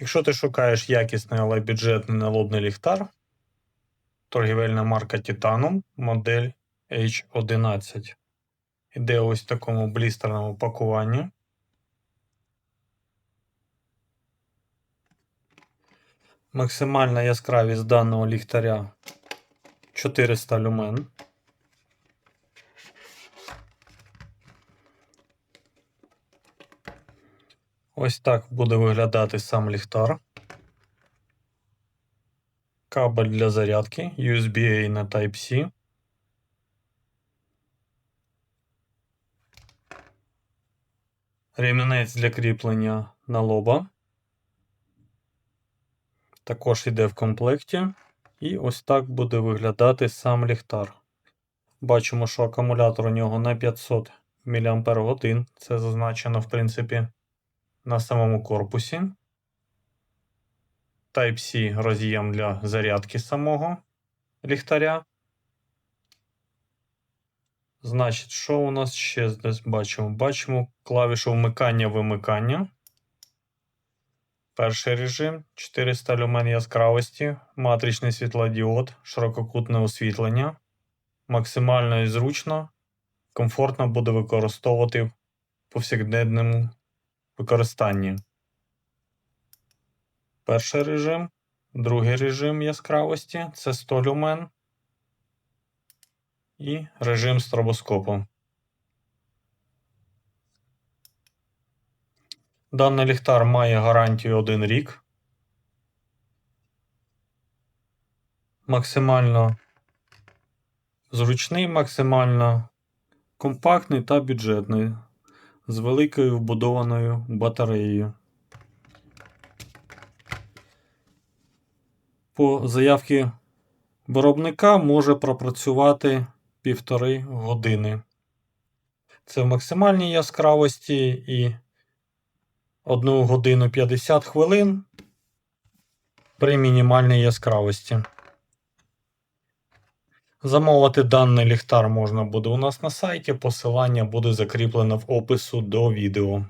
Якщо ти шукаєш якісний, але бюджетний налобний ліхтар, торгівельна марка Titanum, модель H11. Іде ось в такому блістерному пакуванні. Максимальна яскравість даного ліхтаря 400 люмен. Ось так буде виглядати сам ліхтар. Кабель для зарядки USB-A на Type-C. Ремінець для кріплення на лоба. Також йде в комплекті. І ось так буде виглядати сам ліхтар. Бачимо, що акумулятор у нього на 500 мАч. Це зазначено, в принципі, на самому корпусі. Type-C роз'єм для зарядки самого ліхтаря. Значить, що у нас ще десь бачимо? Бачимо клавішу вмикання-вимикання. Перший режим 400 люмен яскравості, матричний світлодіод, ширококутне освітлення. Максимально і зручно, комфортно буде використовувати в повсякденному використанні. Перший режим, другий режим яскравості це 100 люмен. І режим стробоскопу. Даний ліхтар має гарантію 1 рік. Максимально зручний, максимально компактний та бюджетний з великою вбудованою батареєю. По заявці виробника може пропрацювати півтори години. Це в максимальній яскравості і 1 годину 50 хвилин при мінімальній яскравості. Замовити даний ліхтар можна буде у нас на сайті. Посилання буде закріплено в опису до відео.